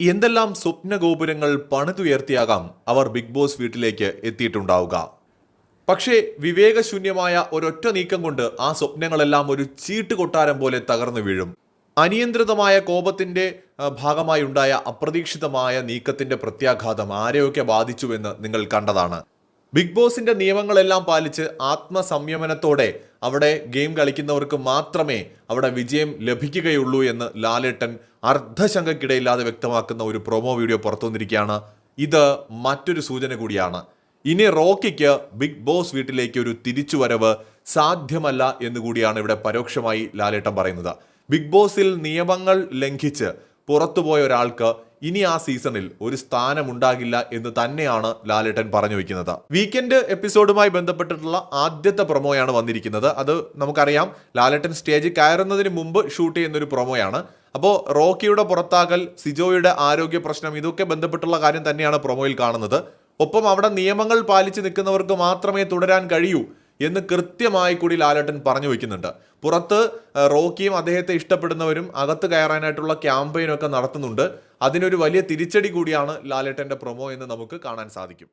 എന്തെല്ലാം സ്വപ്നഗോപുരങ്ങൾ പണിതുയർത്തിയാകാം അവർ big boss വീട്ടിലേക്ക് എത്തിയിട്ടുണ്ടാവുക. പക്ഷേ വിവേകശൂന്യമായ ഒരൊറ്റ നീക്കം കൊണ്ട് ആ സ്വപ്നങ്ങളെല്ലാം ഒരു ചീട്ട് കൊട്ടാരം പോലെ തകർന്നു വീഴും. അനിയന്ത്രിതമായ കോപത്തിന്റെ ഭാഗമായി ഉണ്ടായ അപ്രതീക്ഷിതമായ നീക്കത്തിന്റെ പ്രത്യാഘാതം ആരെയൊക്കെ ബാധിച്ചുവെന്ന് നിങ്ങൾ കണ്ടതാണ്. ബിഗ് ബോസിന്റെ നിയമങ്ങളെല്ലാം പാലിച്ച് ആത്മസംയമനത്തോടെ അവിടെ ഗെയിം കളിക്കുന്നവർക്ക് മാത്രമേ അവിടെ വിജയം ലഭിക്കുകയുള്ളൂ എന്ന് ലാലേട്ടൻ അർദ്ധശങ്കക്കിടയില്ലാതെ വ്യക്തമാക്കുന്ന ഒരു പ്രൊമോ വീഡിയോ പുറത്തുവന്നിരിക്കുകയാണ് ഇത് മറ്റൊരു സൂചന കൂടിയാണ്. ഇനി റോക്കിക്ക് ബിഗ് ബോസ് വീട്ടിലേക്ക് ഒരു തിരിച്ചുവരവ് സാധ്യമല്ല എന്നുകൂടിയാണ് ഇവിടെ പരോക്ഷമായി ലാലേട്ടൻ പറയുന്നത്. ബിഗ് ബോസിൽ നിയമങ്ങൾ ലംഘിച്ച് പുറത്തുപോയ ഒരാൾക്ക് ഇനി ആ സീസണിൽ ഒരു സ്ഥാനമുണ്ടാകില്ല എന്ന് തന്നെയാണ് ലാലേട്ടൻ പറഞ്ഞു വെക്കുന്നത്. വീക്കെൻഡ് എപ്പിസോഡുമായി ബന്ധപ്പെട്ടിട്ടുള്ള ആദ്യത്തെ പ്രൊമോയാണ് വന്നിരിക്കുന്നത്. അത് നമുക്കറിയാം ലാലേട്ടൻ സ്റ്റേജ് കയറുന്നതിന് മുമ്പ് ഷൂട്ട് ചെയ്യുന്ന ഒരു പ്രൊമോയാണ് അപ്പോൾ റോക്കിയുടെ പുറത്താകൽ സിജോയുടെ ആരോഗ്യ പ്രശ്നം ഇതൊക്കെ ബന്ധപ്പെട്ടുള്ള കാര്യം തന്നെയാണ് പ്രൊമോയിൽ കാണുന്നത്. ഒപ്പം അവിടെ നിയമങ്ങൾ പാലിച്ച് നിൽക്കുന്നവർക്ക് മാത്രമേ തുടരാൻ കഴിയൂ എന്ന് കൃത്യമായി കൂടി ലാലേട്ടൻ പറഞ്ഞു വയ്ക്കുന്നുണ്ട് പുറത്ത് റോക്കിയും അദ്ദേഹത്തെ ഇഷ്ടപ്പെടുന്നവരും അകത്ത് കയറാനായിട്ടുള്ള ക്യാമ്പയിനൊക്കെ നടത്തുന്നുണ്ട്. അതിനൊരു വലിയ തിരിച്ചടി കൂടിയാണ് ലാലേട്ടന്റെ പ്രൊമോ എന്ന് നമുക്ക് കാണാൻ സാധിക്കും.